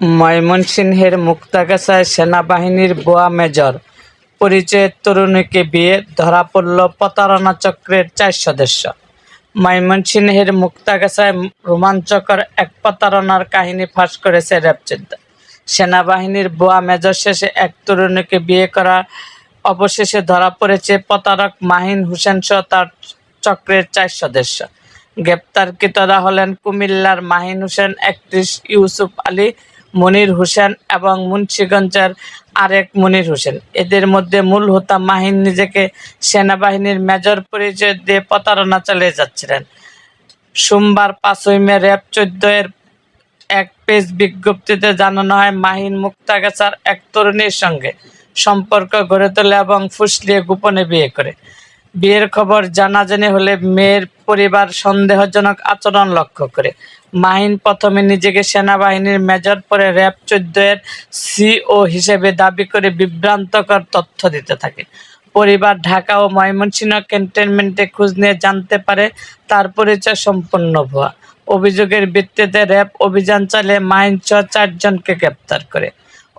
ময়মনসিংহের মুক্তাগাছায় সেনাবাহিনীর বোয়া মেজর। পরিচয়ের তরুণীকে বিয়ে ধরা পড়ল প্রতারণা চক্রের চার সদস্য। ময়মনসিংহের মুক্তাগাছায় রোমাঞ্চকর এক প্রতারণার কাহিনী ফাঁস করেছে র্যাবচোদ্দা সেনাবাহিনীর বোয়া মেজর শেষে এক তরুণীকে বিয়ে করা অবশেষে ধরা পড়েছে প্রতারক মাহিন হোসেন সহ তার চক্রের চার সদস্য। গ্রেপ্তারকৃতরা হলেন কুমিল্লার মাহিন হোসেন, একত্রিশ ইউসুফ আলী মনির হোসেন এবং মুন্সিগঞ্জের আরেক মনির হোসেন। এদের মধ্যে মূল হোতা মাহিন নিজেকে সেনাবাহিনীর মেজর পরিচয় দিয়ে প্রতারণা চালিয়ে যাচ্ছিলেন। সোমবার পাঁচই মে র্যাব চোদ্দ এর এক পেজ বিজ্ঞপ্তিতে জানানো হয়, মাহিন মুক্তাগাছার এক তরুণীর সঙ্গে সম্পর্ক গড়ে তোলে এবং ফুসলিয়ে গোপনে বিয়ে করে। বিয়ের খবর জানাজানি হলে মেয়ের পরিবার সন্দেহজনক আচরণ লক্ষ্য করে। মাহিন প্রথমে নিজেকে সেনাবাহিনীর মেজর পরে র্যাব চোদ্দ এর সিও হিসেবে দাবি করে বিভ্রান্তকর তথ্য দিতে থাকে। পরিবার ঢাকা ও ময়মনসিংহ ক্যান্টনমেন্টে খোঁজ নিয়ে জানতে পারে তার পরিচয় সম্পূর্ণ ভুয়া। অভিযোগের ভিত্তিতে র্যাব অভিযান চালিয়ে মাইন সহ চারজনকে গ্রেপ্তার করে।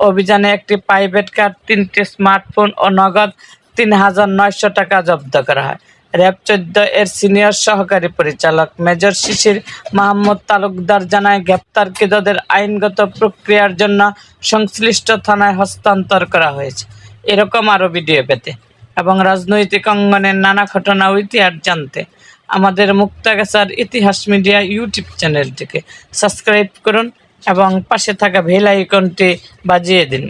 অভিযানে একটি প্রাইভেট কার, তিনটি স্মার্টফোন ও নগদ তিন হাজার নয়শো টাকা জব্দ করা হয়। র্যাব চোদ্দ এর সিনিয়র সহকারী পরিচালক মেজর শিশির মাহমুদ তালুকদার জানায়, গ্রেপ্তারকৃতদের আইনগত প্রক্রিয়ার জন্য সংশ্লিষ্ট থানায় হস্তান্তর করা হয়েছে। এরকম আরও ভিডিও পেতে এবং রাজনৈতিক অঙ্গনের নানা ঘটনা ইতিহাস জানতে আমাদের মুক্তাগাছার ইতিহাস মিডিয়া ইউটিউব চ্যানেলটিকে সাবস্ক্রাইব করুন এবং পাশে থাকা বেল আইকনটি বাজিয়ে দিন।